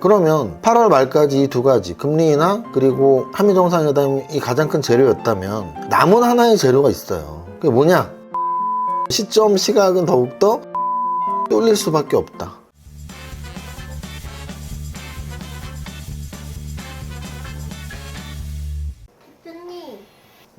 그러면 8월 말까지 이 두 가지 금리 인하 그리고 한미 정상회담이 가장 큰 재료였다면 남은 하나의 재료가 있어요. 그게 뭐냐? 시점 시각은 더욱더 쏠릴 수밖에 없다. 대표님,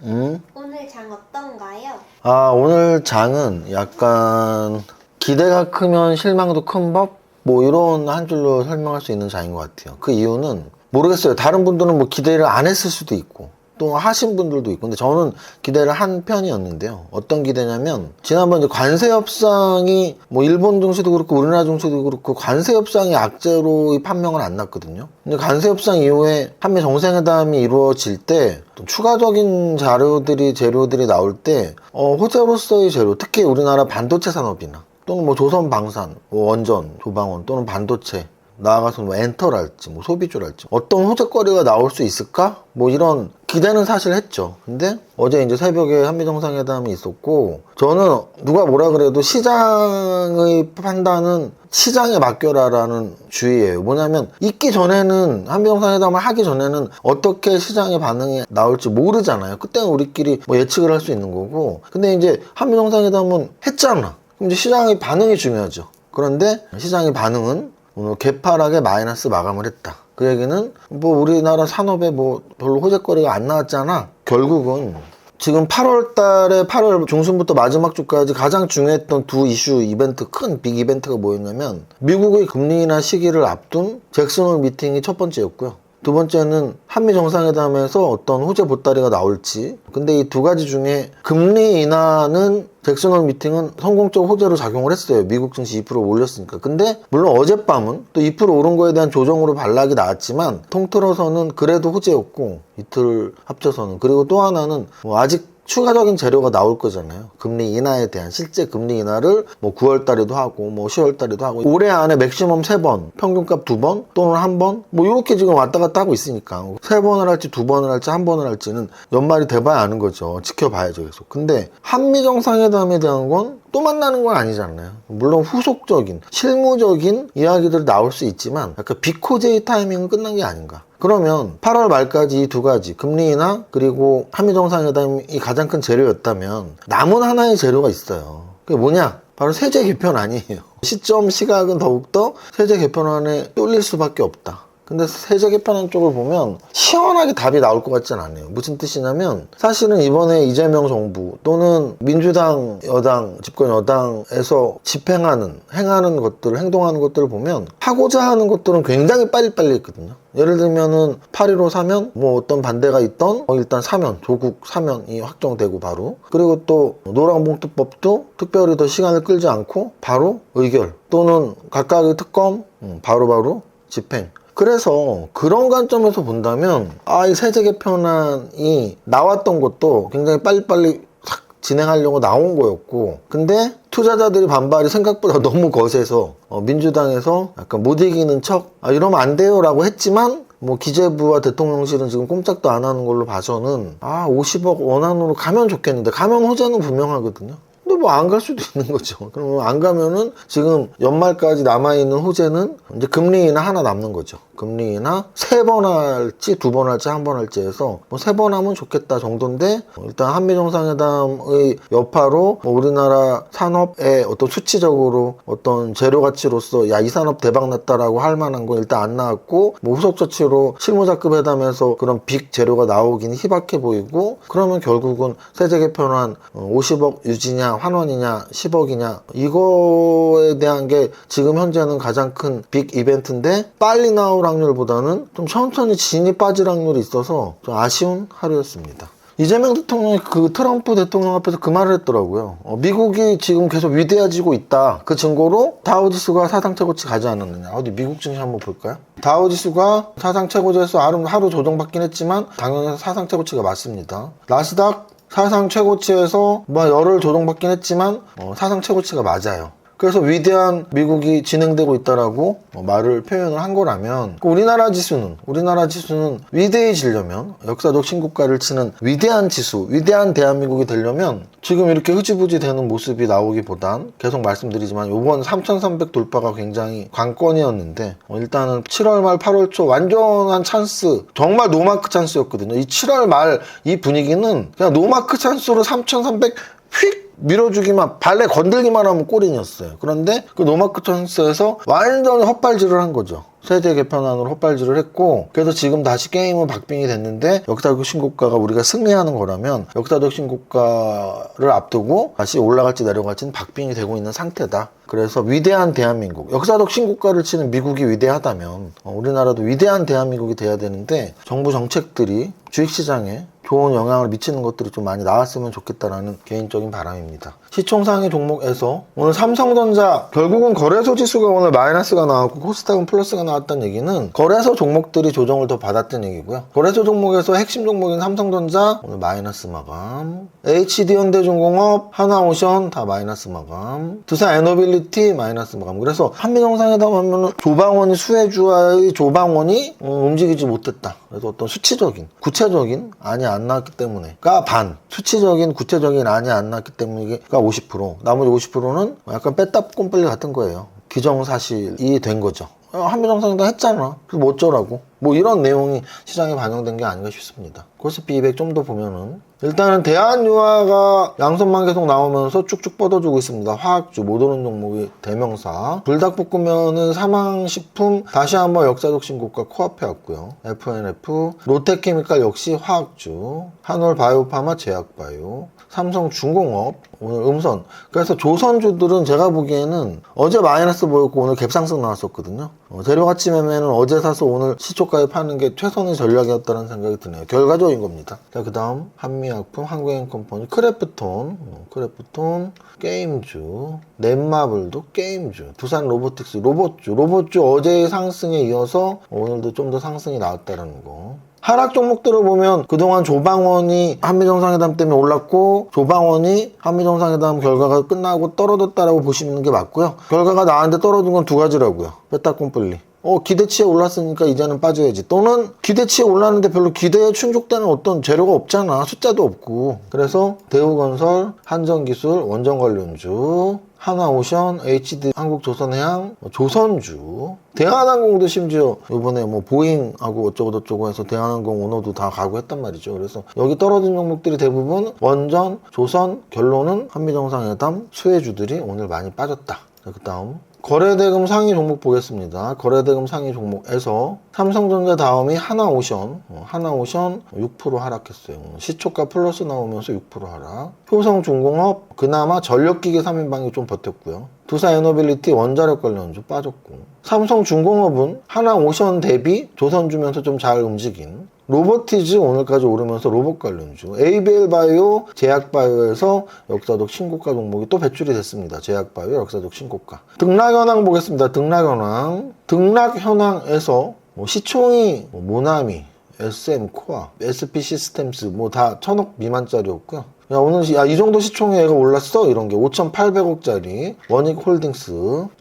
음? 오늘 장 어떤가요? 아, 오늘 장은 약간 기대가 크면 실망도 큰 법? 뭐 이런 한 줄로 설명할 수 있는 장인 것 같아요. 그 이유는 모르겠어요. 다른 분들은 뭐 기대를 안 했을 수도 있고 또 하신 분들도 있고 근데 저는 기대를 한 편이었는데요. 어떤 기대냐면 지난번 이제 관세 협상이 뭐 일본 증시도 그렇고 우리나라 증시도 그렇고 관세 협상이 악재로 이 판명은 안 났거든요. 근데 관세 협상 이후에 한미 정상회담이 이루어질 때또 추가적인 자료들이 재료들이 나올 때 어, 호재로서의 재료 특히 우리나라 반도체 산업이나 또는 뭐 조선 방산, 뭐 원전, 조방원 또는 반도체 나아가서 뭐 엔터랄지 뭐 소비주랄지 어떤 호재거리가 나올 수 있을까? 뭐 이런 기대는 사실 했죠. 근데 어제 이제 새벽에 한미 정상회담이 있었고 저는 누가 뭐라 그래도 시장의 판단은 시장에 맡겨라라는 주의예요. 뭐냐면 있기 전에는 한미 정상회담을 하기 전에는 어떻게 시장의 반응이 나올지 모르잖아요. 그때는 우리끼리 뭐 예측을 할 수 있는 거고. 근데 이제 한미 정상회담은 했잖아. 이제 시장의 반응이 중요하죠. 그런데 시장의 반응은 오늘 개파락에 마이너스 마감을 했다. 그 얘기는 뭐 우리나라 산업에 뭐 별로 호재거리가 안 나왔잖아. 결국은 지금 8월 달에 8월 중순부터 마지막 주까지 가장 중요했던 두 이슈 이벤트 큰 빅 이벤트가 뭐였냐면 미국의 금리 인하 시기를 앞둔 잭슨홀 미팅이 첫 번째였고요. 두 번째는 한미 정상회담에서 어떤 호재 보따리가 나올지. 근데 이 두 가지 중에 금리 인하는 잭슨홀 미팅은 성공적 호재로 작용을 했어요. 미국 증시 2% 올렸으니까. 근데 물론 어젯밤은 또 2% 오른 거에 대한 조정으로 반락이 나왔지만 통틀어서는 그래도 호재였고 이틀 합쳐서는 그리고 또 하나는 뭐 아직 추가적인 재료가 나올 거잖아요. 금리 인하에 대한 실제 금리 인하를 뭐 9월 달에도 하고 뭐 10월 달에도 하고 올해 안에 맥시멈 3번, 평균값 2번 또는 1번 뭐 이렇게 지금 왔다 갔다 하고 있으니까 3번을 할지 2번을 할지 1번을 할지는 연말이 돼봐야 아는 거죠. 지켜봐야죠, 계속. 근데 한미 정상회담에 대한 건 또 만나는 건 아니잖아요. 물론 후속적인 실무적인 이야기들이 나올 수 있지만 약간 비코제의 타이밍은 끝난 게 아닌가. 그러면 8월 말까지 이두 가지 금리 인하 그리고 한미 정상회담이 가장 큰 재료였다면 남은 하나의 재료가 있어요. 그게 뭐냐? 바로 세제 개편 아니에요. 시점 시각은 더욱더 세제 개편안에 쏠릴 수밖에 없다. 근데 세제 개편안 쪽을 보면 시원하게 답이 나올 것 같진 않아요. 무슨 뜻이냐면 사실은 이번에 이재명 정부 또는 민주당 여당 집권 여당에서 집행하는 행하는 것들 행동하는 것들을 보면 하고자 하는 것들은 굉장히 빨리빨리 했거든요. 예를 들면은 8.15 사면 뭐 어떤 반대가 있던 어, 일단 사면 조국 사면이 확정되고 바로 그리고 또 노란봉투법도 특별히 더 시간을 끌지 않고 바로 의결 또는 각각의 특검 음, 바로바로 집행 그래서 그런 관점에서 본다면 아 이 세제 개편안이 나왔던 것도 굉장히 빨리빨리 싹 진행하려고 나온 거였고 근데 투자자들이 반발이 생각보다 너무 거세서 어, 민주당에서 약간 못 이기는 척 아, 이러면 안 돼요 라고 했지만 뭐 기재부와 대통령실은 지금 꼼짝도 안 하는 걸로 봐서는 아 50억 원안으로 가면 좋겠는데 가면 호재는 분명하거든요. 뭐 안 갈 수도 있는 거죠. 그러면 안 가면은 지금 연말까지 남아있는 호재는 이제 금리 인하 하나 남는 거죠. 금리 인하 세번 할지 두 번 할지 한 번 할지 해서 뭐 세 번 하면 좋겠다 정도인데 어, 일단 한미 정상회담의 여파로 뭐 우리나라 산업의 어떤 수치적으로 어떤 재료 가치로서 야 이 산업 대박 났다라고 할 만한 건 일단 안 나왔고 뭐 후속 조치로 실무자급 회담에서 그런 빅 재료가 나오긴 희박해 보이고 그러면 결국은 세제 개편안 50억 유지냐 환원이냐 10억이냐 이거에 대한 게 지금 현재는 가장 큰 빅 이벤트인데 빨리 나올 확률보다는 좀 천천히 진이 빠질 확률이 있어서 좀 아쉬운 하루였습니다. 이재명 대통령이 그 트럼프 대통령 앞에서 그 말을 했더라고요. 어, 미국이 지금 계속 위대해지고 있다. 그 증거로 다우지수가 사상 최고치 가지 않았느냐. 어디 미국 증시 한번 볼까요? 다우지수가 사상 최고치에서 하루, 하루 조정받긴 했지만 당연히 사상 최고치가 맞습니다. 나스닥 사상 최고치에서 뭐 열흘 조정받긴 했지만 어, 사상 최고치가 맞아요. 그래서 위대한 미국이 진행되고 있다라고 어, 말을 표현을 한 거라면 그 우리나라 지수는 우리나라 지수는 위대해지려면 역사적 신고가를 치는 위대한 지수, 위대한 대한민국이 되려면 지금 이렇게 흐지부지 되는 모습이 나오기보단 계속 말씀드리지만 이번 3,300 돌파가 굉장히 관건이었는데 어, 일단은 7월 말 8월 초 완전한 찬스 정말 노마크 찬스였거든요. 이 7월 말 이 분위기는 그냥 노마크 찬스로 3,300 휙 밀어주기만 발레 건들기만 하면 골인이었어요. 그런데 그 노마크 찬스에서 완전히 헛발질을 한 거죠. 세대 개편안으로 헛발질을 했고 그래서 지금 다시 게임은 박빙이 됐는데 역사적 신고가가 우리가 승리하는 거라면 역사적 신고가를 앞두고 다시 올라갈지 내려갈지는 박빙이 되고 있는 상태다. 그래서 위대한 대한민국, 역사적 신고가를 치는 미국이 위대하다면 어, 우리나라도 위대한 대한민국이 돼야 되는데 정부 정책들이 주식시장에 좋은 영향을 미치는 것들이 좀 많이 나왔으면 좋겠다라는 개인적인 바람입니다. 시총 상위 종목에서 오늘 삼성전자 결국은 거래소 지수가 오늘 마이너스가 나왔고 코스닥은 플러스가 나왔다는 얘기는 거래소 종목들이 조정을 더 받았다는 얘기고요. 거래소 종목에서 핵심 종목인 삼성전자 오늘 마이너스 마감, HD현대중공업, 하나오션 다 마이너스 마감, 두산 에너빌리티 마이너스 마감. 그래서 한미 정상회담 하면은 조방원이 수혜주와의 조방원이 어, 움직이지 못했다. 그래서 어떤 수치적인, 구체적인 안이 안 나왔기 때문에가 반, 수치적인, 구체적인 안이 안 나왔기 때문에 가 50%, 나머지 50%는 약간 뺐다 꼼빨리 같은 거예요. 기정사실이 된 거죠. 어, 한미정상회담 했잖아. 그래서 뭐 어쩌라고. 뭐 이런 내용이 시장에 반영된 게 아닌가 싶습니다. 코스피 200 좀 더 보면은 일단은 대한유화가 양선만 계속 나오면서 쭉쭉 뻗어주고 있습니다. 화학주 못 오는 종목이 대명사 불닭볶음면은 사망식품 다시 한번 역사적 신고가 코앞에 왔고요. FNF 롯데케미칼 역시 화학주 한올 바이오파마 제약바이오 삼성중공업 오늘 음선 그래서 조선주들은 제가 보기에는 어제 마이너스 보였고 오늘 갭상승 나왔었거든요. 어, 재료 가치 매매는 어제 사서 오늘 시초가에 파는 게 최선의 전략이었다는 생각이 드네요. 결과적인 겁니다. 자, 그 다음 한미약품, 한국행컴퍼니, 크래프톤, 어, 크래프톤, 게임주, 넷마블도 게임주, 두산 로보틱스, 로봇주, 로봇주 어제의 상승에 이어서 오늘도 좀 더 상승이 나왔다는 거. 하락 종목들을 보면 그동안 조방원이 한미정상회담 때문에 올랐고 조방원이 한미정상회담 결과가 끝나고 떨어졌다라고 보시는 게 맞고요. 결과가 나왔는데 떨어진 건 두 가지라고요. 빼따꼼뿔리. 어 기대치에 올랐으니까 이제는 빠져야지 또는 기대치에 올랐는데 별로 기대에 충족되는 어떤 재료가 없잖아 숫자도 없고 그래서 대우건설 한전기술 원전관련주 하나오션, HD, 한국조선해양, 뭐 조선주, 대한항공도 심지어 이번에 뭐 보잉하고 어쩌고저쩌고 해서 대한항공 오너도 다 가고 했단 말이죠. 그래서 여기 떨어진 종목들이 대부분 원전, 조선, 결론은 한미정상회담 수혜주들이 오늘 많이 빠졌다. 자, 그 다음 거래대금 상위 종목 보겠습니다. 거래대금 상위 종목에서 삼성전자 다음이 하나오션, 어, 하나오션 6% 하락했어요. 시초가 플러스 나오면서 6% 하락. 효성중공업 그나마 전력기계 3인방이 좀 버텼고요. 두산 에너빌리티 원자력 관련주 빠졌고 삼성중공업은 하나오션 대비 조선 주면서 좀 잘 움직인 로보티즈 오늘까지 오르면서 로봇 관련주 ABL 바이오 제약바이오에서 역사적 신고가 종목이 또 배출이 됐습니다. 제약바이오 역사적 신고가 등락현황 보겠습니다. 등락현황 등락현황에서 뭐 시총이 뭐 모나미 SM 코아 SP 시스템스 뭐 다 천억 미만짜리였고요. 야 오늘 시- 야, 이 정도 시총에 얘가 올랐어 이런 게 5,800억짜리 원익 홀딩스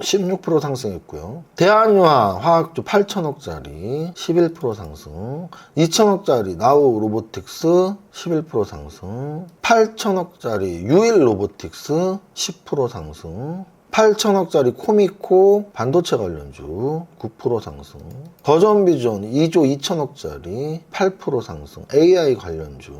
16% 상승했고요. 대한유화 화학주 8천억짜리 11% 상승. 2천억짜리 나우 로보틱스 11% 상승. 8천억짜리 유일 로보틱스 10% 상승. 8천억짜리 코미코 반도체 관련주 9% 상승. 거전비전 2조 2천억짜리 8% 상승. AI 관련주.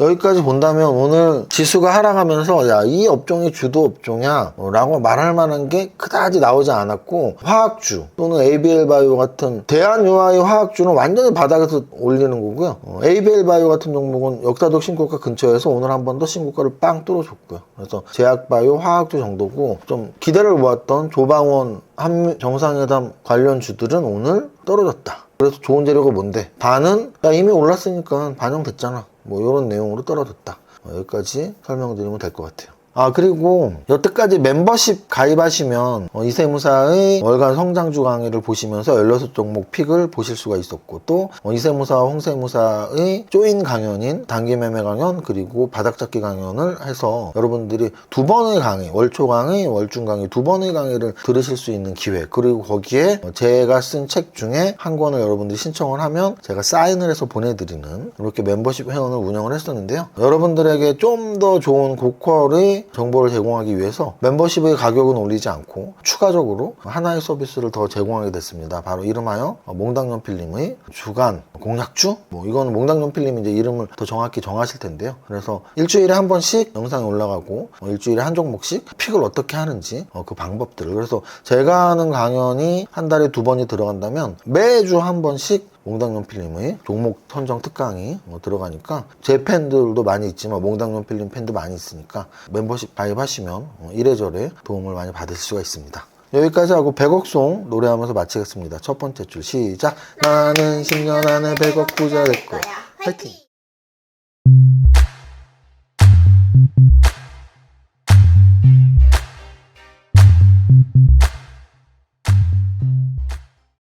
여기까지 본다면 오늘 지수가 하락하면서 야 이 업종이 주도 업종이야. 어, 라고 말할 만한 게 그다지 나오지 않았고 화학주 또는 ABL 바이오 같은 대한유화의 화학주는 완전히 바닥에서 올리는 거고요. 어, ABL 바이오 같은 종목은 역사적 신고가 근처에서 오늘 한 번 더 신고가를 빵 뚫어줬고요. 그래서 제약바이오 화학주 정도고 좀 기대를 모았던 조방원 한미 정상회담 관련 주들은 오늘 떨어졌다. 그래서 좋은 재료가 뭔데? 반은 야 이미 올랐으니까 반영됐잖아 뭐 이런 내용으로 떨어졌다. 어, 여기까지 설명드리면 될 것 같아요 아 그리고 여태까지 멤버십 가입하시면 어, 이세무사의 월간 성장주 강의를 보시면서 16 종목 픽을 보실 수가 있었고 또 어, 이세무사와 홍세무사의 조인 강연인 단기 매매 강연 그리고 바닥잡기 강연을 해서 여러분들이 두 번의 강의 월초 강의 월중 강의 두 번의 강의를 들으실 수 있는 기회. 그리고 거기에 어, 제가 쓴 책 중에 한 권을 여러분들이 신청을 하면 제가 사인을 해서 보내드리는 이렇게 멤버십 회원을 운영을 했었는데요. 여러분들에게 좀 더 좋은 고퀄의 정보를 제공하기 위해서 멤버십의 가격은 올리지 않고 추가적으로 하나의 서비스를 더 제공하게 됐습니다. 바로 이름하여 어, 몽당연필님의 주간 공략주? 뭐 이거는 몽당연필님이 이제 이름을 더 정확히 정하실 텐데요. 그래서 일주일에 한 번씩 영상이 올라가고 어, 일주일에 한 종목씩 픽을 어떻게 하는지 어, 그 방법들을. 그래서 제가 하는 강연이 한 달에 두 번이 들어간다면 매주 한 번씩 몽당연필님의 종목 선정 특강이 어, 들어가니까 제 팬들도 많이 있지만 몽당연필님 팬도 많이 있으니까 멤버십 가입하시면 어, 이래저래 도움을 많이 받으실 수가 있습니다. 여기까지 하고 백억송 노래하면서 마치겠습니다. 첫 번째 줄 시작. 나는 10년 안에 백억 부자 될 거야. 화이팅!